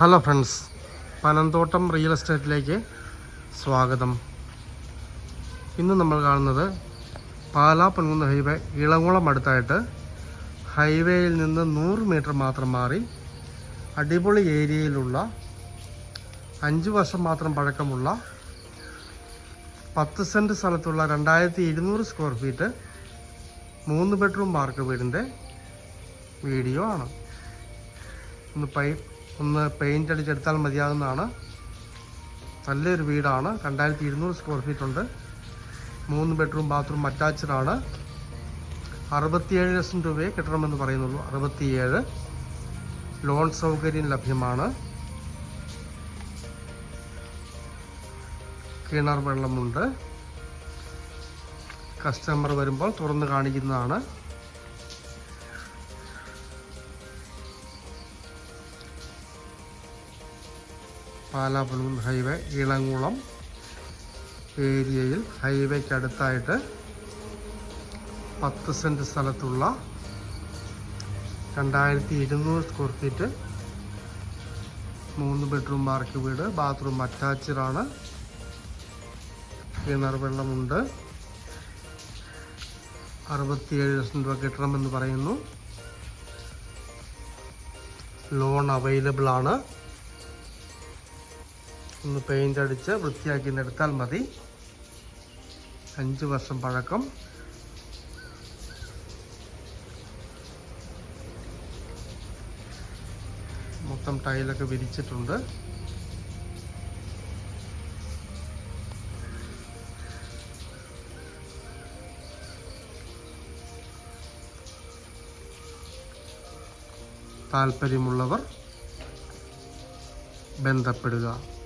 Hello friends Panamthottam real എസ്റ്റേറ്റിലേക്ക് സ്വാഗതം. ഇന്ന് നമ്മൾ കാണുന്നത് പാലാ പൊൻകുന്ന് ഹൈവേ ഇളങ്കുളം അടുത്തായിട്ട് ഹൈവേയിൽ നിന്ന് നൂറ് മീറ്റർ മാത്രം മാറി അടിപൊളി ഏരിയയിലുള്ള അഞ്ച് വർഷം മാത്രം പഴക്കമുള്ള പത്ത് സെന്റ് സ്ഥലത്തുള്ള രണ്ടായിരത്തി ഇരുന്നൂറ് സ്ക്വയർ ഫീറ്റ് മൂന്ന് ബെഡ്റൂം പാർക്ക് വീടിന്റെ വീഡിയോ ആണ്. ഒന്ന് പൈ ഒന്ന് പെയിന്റ് അടിച്ചെടുത്താൽ മതിയാകുന്നതാണ്. നല്ലൊരു വീടാണ്. രണ്ടായിരത്തി ഇരുന്നൂറ് സ്ക്വയർ ഫീറ്റ് ഉണ്ട്. മൂന്ന് ബെഡ്റൂം ബാത്റൂം അറ്റാച്ച്ഡ് ആണ്. അറുപത്തിയേഴ് ലക്ഷം രൂപയെ കിട്ടണമെന്ന് പറയുന്നുള്ളൂ. അറുപത്തിയേഴ് ലോൺ സൗകര്യം ലഭ്യമാണ്. കിണർ വെള്ളമുണ്ട്. കസ്റ്റമർ വരുമ്പോൾ തുറന്ന് കാണിക്കുന്നതാണ്. പാലാപ്പുലൂർ ഹൈവേ ഇളങ്കുളം ഏരിയയിൽ ഹൈവേക്കടുത്തായിട്ട് പത്ത് സെന്റ് സ്ഥലത്തുള്ള രണ്ടായിരത്തി ഇരുന്നൂറ് സ്ക്വയർ ഫീറ്റ് മൂന്ന് ബെഡ്റൂം ബാർക്ക് വീട് ബാത്റൂം അറ്റാച്ച്ഡാണ്. കിണർ വെള്ളമുണ്ട്. അറുപത്തിയേഴ് ലക്ഷം രൂപ കിട്ടണമെന്ന് പറയുന്നു. ലോൺ അവൈലബിൾ ആണ് ഒന്ന് പെയിന്റ് അടിച്ച് വൃത്തിയാക്കി എടുത്താൽ മതി. അഞ്ച് വർഷം പഴക്കം. മൊത്തം ടൈലൊക്കെ വിരിച്ചിട്ടുണ്ട്. താല്പര്യമുള്ളവർ ബന്ധപ്പെടുക.